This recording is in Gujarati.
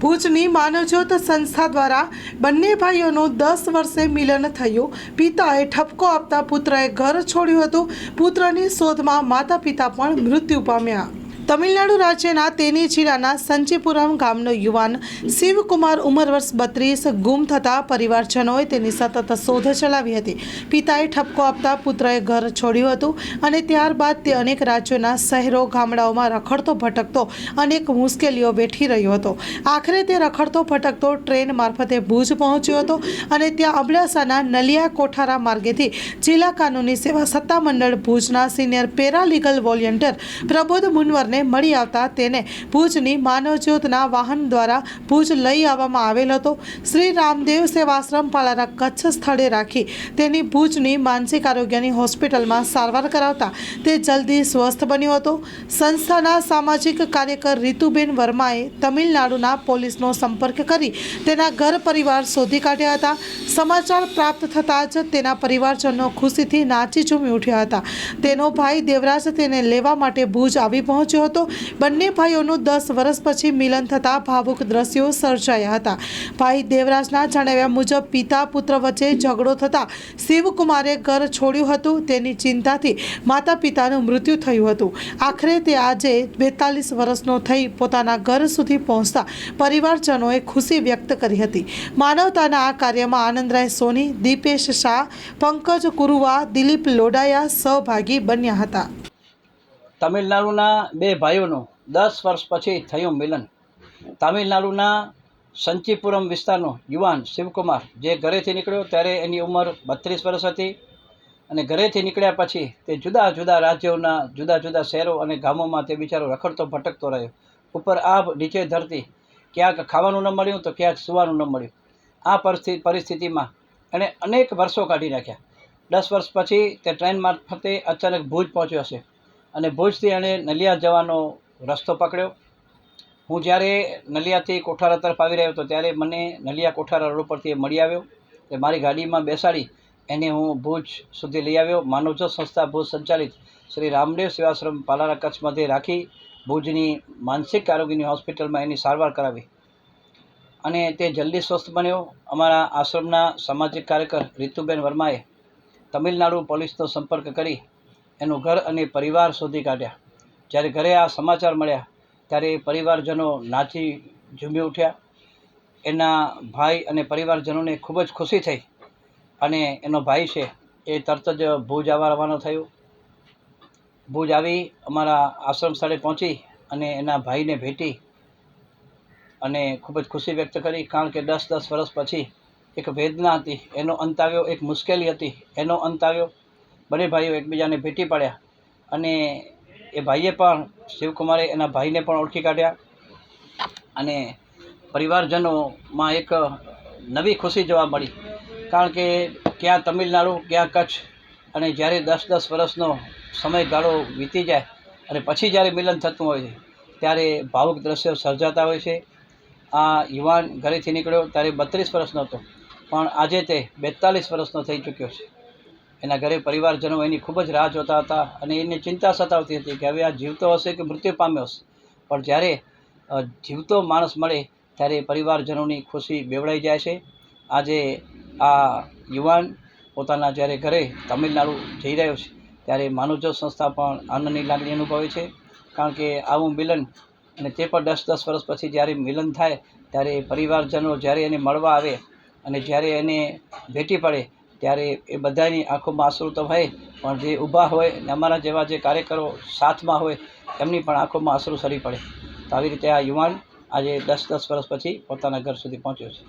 ભુજની માનવજ્યોત સંસ્થા દ્વારા બંને ભાઈઓનું દસ વર્ષે મિલન થયું. પિતાએ ઠપકો આપતા પુત્રએ ઘર છોડ્યું હતું. પુત્રની શોધમાં માતા પિતા પણ મૃત્યુ પામ્યા. તમિલનાડુ રાજ્યના તેની જિલ્લાના સંચીપુરમ ગામનો યુવાન શિવકુમાર ઉંમર વર્ષ બત્રીસ, ગુમ થતા પરિવારજનોએ તેની સતત શોધ ચલાવી હતી. પિતાએ ઠપકો આપતા પુત્રએ ઘર છોડ્યું હતું અને ત્યારબાદ તે અનેક રાજ્યોના શહેરો, ગામડાઓમાં રખડતો ભટકતો અનેક મુશ્કેલીઓ વેઠી રહ્યો હતો. આખરે તે રખડતો ભટકતો ટ્રેન મારફતે ભુજ પહોંચ્યો હતો અને ત્યાં અબડાસાના નલિયા કોઠારા માર્ગેથી જિલ્લા કાનૂની સેવા સત્તામંડળ ભુજના સિનિયર પેરાલીગલ વોલિયન્ટર પ્રબોધ મુનવરને મળી આવતા તેને ભુજની માનવજ્યોતના વાહન દ્વારા ભુજ લઈ આવવામાં આવેલ હતો. શ્રી રામદેવ સેવાશ્રમ પાલારા કચ્છ સ્થળે રાખી તેની ભુજની માનસિક આરોગ્યની હોસ્પિટલમાં સારવાર કરાવતા તે જલ્દી સ્વસ્થ બન્યો હતો. સંસ્થાના સામાજિક કાર્યકર રીતુબેન વર્માએ તમિલનાડુના પોલીસનો સંપર્ક કરી તેના ઘર પરિવાર શોધી કાઢ્યા હતા. સમાચાર પ્રાપ્ત થતાં જ તેના પરિવારજનો ખુશીથી નાચી ઝૂમી ઉઠ્યા હતા. તેનો ભાઈ દેવરાજ તેને લેવા માટે ભુજ આવી પહોંચ્યો હતો. બંને ભાઈઓનું દસ વર્ષ પછી મિલન થતાં ભાવુક દ્રશ્યો સર્જાયા હતા. ભાઈ દેવરાજના જણાવ્યા મુજબ પિતા પુત્ર વચ્ચે ઝઘડો થતાં શિવકુમારે ઘર છોડ્યું હતું. તેની ચિંતાથી માતા પિતાનું મૃત્યુ થયું હતું. આખરે તે આજે બેતાલીસ વર્ષનો થઈ પોતાના ઘર સુધી પહોંચતા પરિવારજનોએ ખુશી વ્યક્ત કરી હતી. માનવતાના આ કાર્યમાં આનંદરાય સોની, દીપેશ શાહ, પંકજ કુરુવા, દિલીપ લોડાયા સહભાગી બન્યા હતા. તમિલનાડુના બે ભાઈઓનું દસ વર્ષ પછી થયું મિલન. તમિલનાડુના સંચીપુરમ વિસ્તારનો યુવાન શિવકુમાર જે ઘરેથી નીકળ્યો ત્યારે એની ઉંમર બત્રીસ વર્ષ હતી અને ઘરેથી નીકળ્યા પછી તે જુદા જુદા રાજ્યોના જુદા જુદા શહેરો અને ગામોમાં તે બિચારો રખડતો ભટકતો રહ્યો. ઉપર આ નીચે ધરતી, ક્યાંક ખાવાનું ન મળ્યું તો ક્યાંક સુવાનું ન મળ્યું. આ પરિસ્થિતિમાં એણે અનેક વર્ષો કાઢી નાખ્યા. દસ વર્ષ પછી તે ટ્રેન મારફતે અચાનક ભુજ પહોંચ્યો હશે. અને ભુજથી એણે નલિયા જવાનો રસ્તો પકડ્યો. હું જ્યારે નલિયાથી કોઠારા તરફ આવી રહ્યો હતો, ત્યારે મને નલિયા કોઠારા રોડ પરથી એ મળી આવ્યો તે મારી ગાડીમાં બેસાડી એને હું ભુજ સુધી લઈ આવ્યો. માનવજ્યોત સંસ્થા ભુજ સંચાલિત શ્રી રામદેવ સેવાશ્રમ પાલારા કચ્છમાંથી રાખી ભુજની માનસિક આરોગ્યની હોસ્પિટલમાં એની સારવાર કરાવી અને તે જલ્દી સ્વસ્થ બન્યો. અમારા આશ્રમના સામાજિક કાર્યકર રીતુબેન વર્માએ તમિલનાડુ પોલીસનો સંપર્ક કરી એનું ઘર અને પરિવાર શોધી કાઢ્યા. જ્યારે ઘરે આ સમાચાર મળ્યા, ત્યારે પરિવારજનો નાચી ઝૂમી ઉઠ્યા. એના ભાઈ અને પરિવારજનોને ખૂબ જ ખુશી થઈ અને એનો ભાઈ છે એ તરત જ ભુજ આવવા રવાનો થયો. ભુજ આવી અમારા આશ્રમ સ્થળે પહોંચી અને એના ભાઈને ભેટી અને ખૂબ જ ખુશી વ્યક્ત કરી. કારણ કે દસ દસ વર્ષ પછી એક વેદના હતી, એનો અંત આવ્યો, એક મુશ્કેલી હતી, એનો અંત આવ્યો. બંને ભાઈઓ એકબીજાને ભેટી પડ્યા. અને એ ભાઈએ પણ શિવકુમારે એના ભાઈને પણ ઓળખી કાઢ્યા. અને પરિવારજનોમાં એક નવી ખુશી જોવા મળી. કારણ કે ક્યાં તમિલનાડુ, ક્યાં કચ્છ અને જ્યારે દસ દસ વર્ષનો સમયગાળો વીતી જાય અને પછી જ્યારે મિલન થતું હોય છે, ત્યારે ભાવુક દ્રશ્યો સર્જાતા હોય છે. આ યુવાન ઘરેથી નીકળ્યો ત્યારે બત્રીસ વર્ષનો હતો, પણ આજે તે બેતાલીસ વર્ષનો થઈ ચૂક્યો છે. એના ઘરે પરિવારજનો એની ખૂબ જ રાહ જોતા હતા અને એને ચિંતા સતાવતી હતી કે હવે આ જીવતો હશે કે મૃત્યુ પામ્યો હશે. પણ જ્યારે જીવતો માણસ મળે ત્યારે પરિવારજનોની ખુશી બેવડાઈ જાય છે. આજે આ યુવાન પોતાના જ્યારે ઘરે તમિલનાડુ જઈ રહ્યો છે, ત્યારે માનવજ્યોત સંસ્થા પણ આનંદની લાગણી અનુભવે છે. કારણ કે આવું મિલન અને તે પણ દસ દસ વર્ષ પછી જ્યારે મિલન થાય, ત્યારે પરિવારજનો જ્યારે એને મળવા આવે અને જ્યારે એને ભેટી પડે ત્યારે એ બધાની આંખોમાં આંસુ તો હોય, પણ જે ઊભા હોય ને અમારા જેવા જે કાર્યકરો સાથમાં હોય, એમની પણ આંખોમાં આંસુ સરી પડે. તો આવી રીતે આ યુવાન આજે દસ દસ વર્ષ પછી પોતાના ઘર સુધી પહોંચ્યો છે.